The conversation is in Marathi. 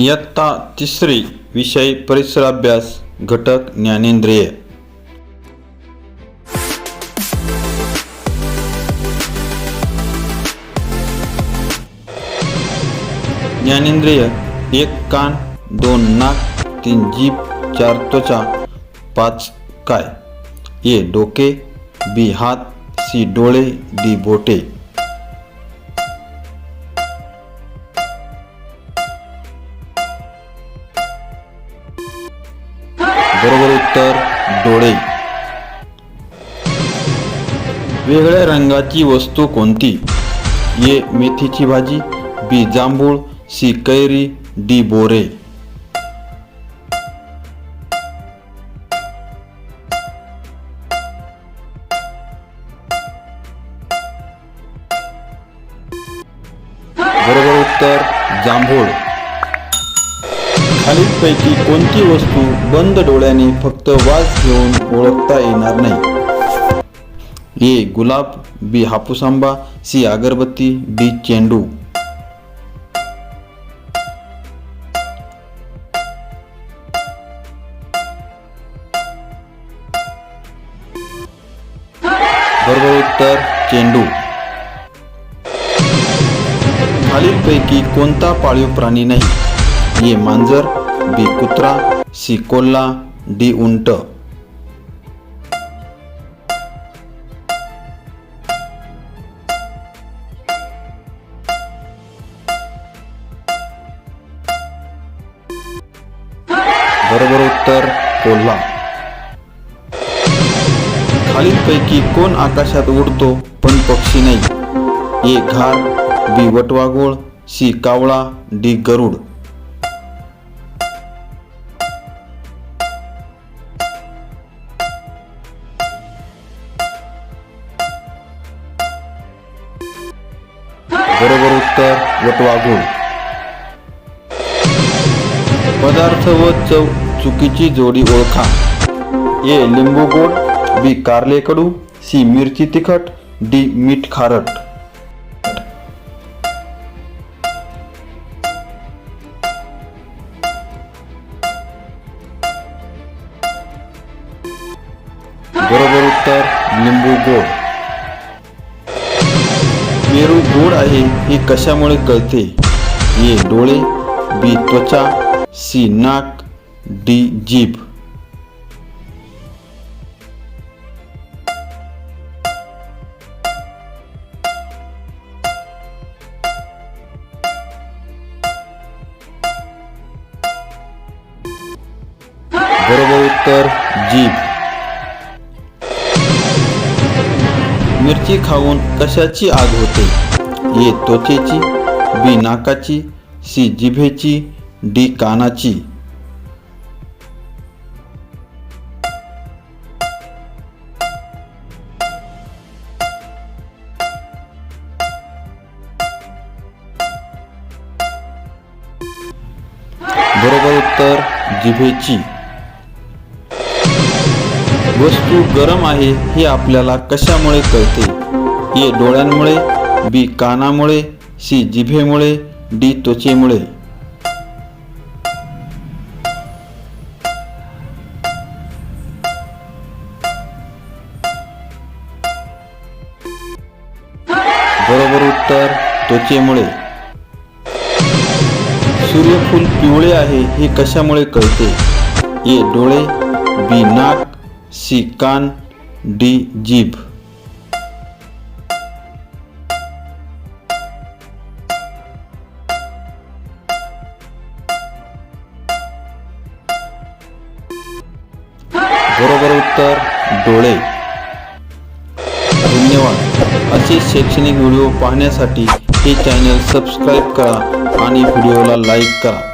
इयत्ता तिसरी विषय परिसराभ्यास घटक ज्ञानेंद्रिय. ज्ञानेंद्रिय एक कान दोन नाक तीन जीभ चार त्वचा पाच काय? ए डोके बी हात सी डोळे डी बोटे. उत्तर डोळे. वेगळ्या रंगाची वस्तू कोणती? ए मेथीची भाजी बी जांभूळ सी कैरी डी बोरे. बरोबर उत्तर जांभूळ. खालीलपैकी कोणती वस्तू बंद डोळ्याने फक्त वास घेऊन ओळखता येणार नाही? ए गुलाब बी हापूस आंबा सी अगरबत्ती डी चेंडू. बरोबर उत्तर चेंडू. खालीलपैकी कोणता पाळीव प्राणी नाही? ए मांजर बी कुत्रा सी कोल्हा डी उंट. बरोबर उत्तर कोल्हा. खालीलपैकी कोण आकाशात उडतो पण पक्षी नाही? ए घार बी वटवाघोळ सी कावळा डी गरुड. बरोबर उत्तर वटवाघूळ. पदार्थ व चव चुकीची जोडी ओळखा. ए लिंबू गोड बी कारले कडू सी मिरची तिखट डी मीठ खारट. बरोबर उत्तर लिंबू गोड पेरू गोड आहे हे कशामुळे कळते? ए डोळे बी त्वचा सी नाक डी जीभ. बरोबर उत्तर जीभ. मिरची खाऊन कशाची आग होते? ए त्वचेची बी नाकाची सी जिभेची डी कानाची. बरोबर उत्तर जिभेची. वस्तू गरम आहे हे आपल्याला कशामुळे कळते? ए डोळ्यांमुळे बी कानामुळे सी जिभेमुळे डी त्वचेमुळे. बरोबर उत्तर त्वचेमुळे. सूर्यफूल पिवळे आहे हे कशामुळे कळते? ए डोळे बी नाक सी कान डी जीभ. बरोबर उत्तर डोळे. धन्यवाद. असे शैक्षणिक व्हिडिओ पाहण्यासाठी हे चॅनल सबस्क्राईब करा आणि व्हिडिओला लाईक करा.